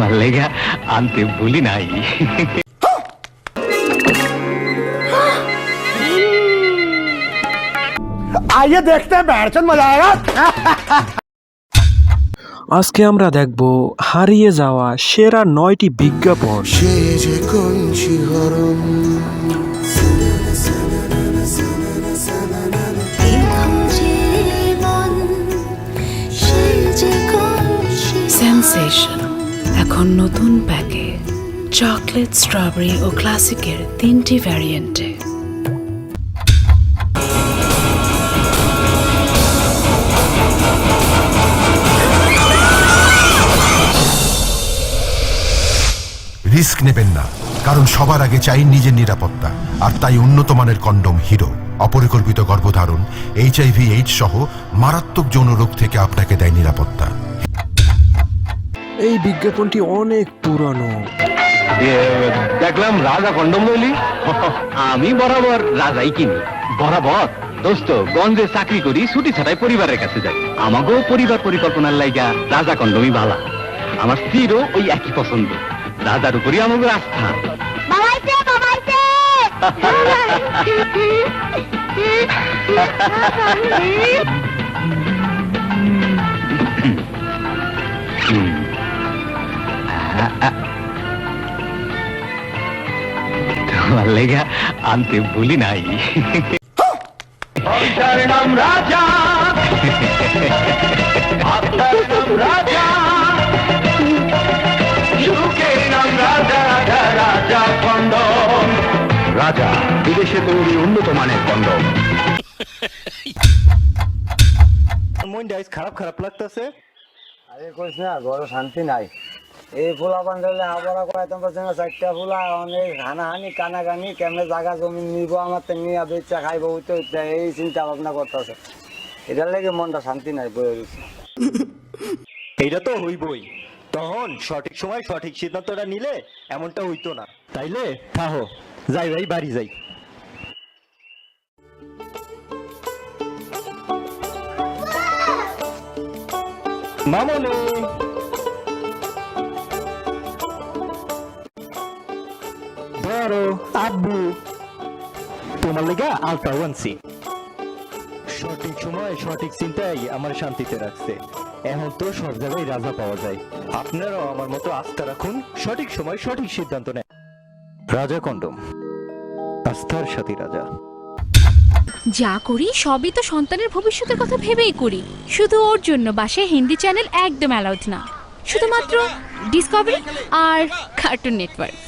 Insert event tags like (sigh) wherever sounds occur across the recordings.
మళ్ళీగా అంతే আইয়ে দেখতে বেড়ছেন মজা আজকে আমরা দেখব হারিয়ে যাওয়া সেরা নয়টি বিজ্ঞাপন। Sensation. এখন নতুন প্যাকে চকলেট, স্ট্রবেরি ও ক্লাসিকের তিনটি ভ্যারিয়েন্টে রিস্ক নেবেন না, কারণ সবার আগে চাই নিজের নিরাপত্তা, আর তাই উন্নত মানের কন্ডম হিরো, অপরিকল্পিত গর্ভধারণ এইচআইভি এইডস সহ মারাত্মক যৌন রোগ থেকে আপনাকে দেয় নিরাপত্তা। এই বিজ্ঞাপনটি অনেক পুরানো। দেখলাম রাজা কন্ডম লইলি আমি বরাবর রাজাই কিনি। বরাবর দোস্ত গঞ্জে চাকরি করি ছুটি ছাড়াই পরিবারের কাছে যাই। আমাকেও পরিবার পরিকল্পনার লাইগা রাজা কন্ডমই ভালা আমার স্ত্রীরও ওই একই পছন্দ। রাজার উপরই আমাকে আস্থা। বাবাইছে! বাবাইছে! (laughs) তোমার লেগা আনতে ভুলি নাই। নাম রাজা আপনার নাম রাজা রাজা রাজা রাজা কন্ডম রাজা বিদেশে তৈরি উন্নত মানের কন্ডম। আজ খারাপ খারাপ লাগতেছে। আরে কইস না ঘরে শান্তি নাই। এই ফুলা বান্ধলে আবার কয় তোমার সঙ্গে চারটা ফুলা অনেক হানাহানি কানাকানি কেমনে জায়গা জমি নিব আমার তো নিয়ে বেচা খাইব এই চিন্তা ভাবনা করতেছে এটার লেগে মনটা শান্তি নাই বয়ে গেছে এইটা তো হইবই। তখন সঠিক সময় সঠিক সিদ্ধান্তটা নিলে এমনটা হইতো না। তাইলে থাহো যাই ভাই বাড়ি যাই। মামনি! ধরো আব্বু তোমার লেগা আলতা ওয়ানসি সঠিক সময় সঠিক চিন্তাই আমার শান্তিতে রাখছে। এখন তো সব জায়গায় রাজা পাওয়া যায়। আপনারাও আমার মতো আস্থা রাখুন সঠিক সময় সঠিক সিদ্ধান্ত নেন। রাজা কন্ডম আস্থার সাথী রাজা। যা করি সবই তো সন্তানের ভবিষ্যতের কথা ভেবেই করি। শুধু ওর জন্য বাসায় হিন্দি চ্যানেল একদম অ্যালাউড না। শুধুমাত্র ডিসকভারি আর কার্টুন নেটওয়ার্ক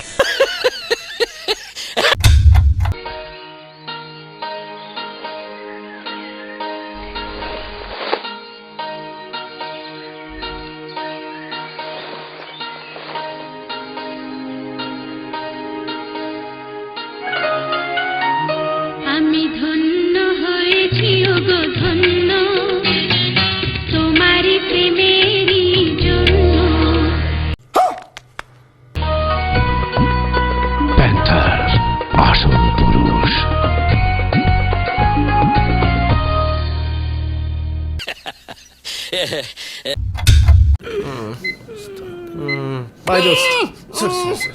বাই দোস্ত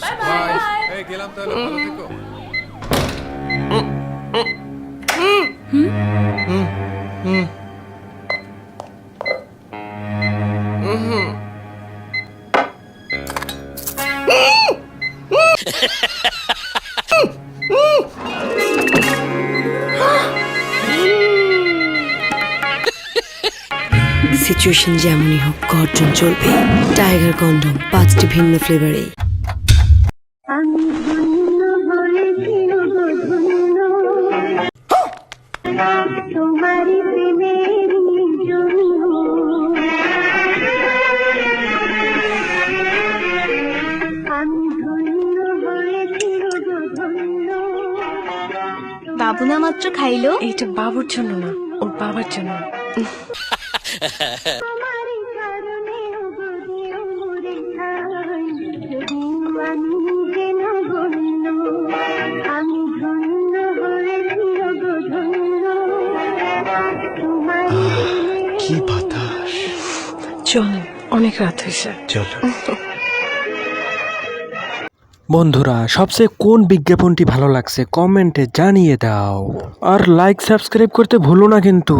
বাই বাই এই গেলাম তাহলে ভালো থেকো সিচুয়েশন যেমনই হোক গর্জন চলবে। টাইগার কন্ডম পাঁচটি ভিন্ন ফ্লেভারে বাবু না মাত্র খাইলো? এইটা বাবুর জন্য না ওর বাবার জন্য। কি বাতাস। চল অনেক রাত হয়েছে। চলো। বন্ধুরা সবচেয়ে কোন বিজ্ঞাপনটি ভালো লাগছে কমেন্টে জানিয়ে দাও। আর লাইক সাবস্ক্রাইব করতে ভুলো না কিন্তু।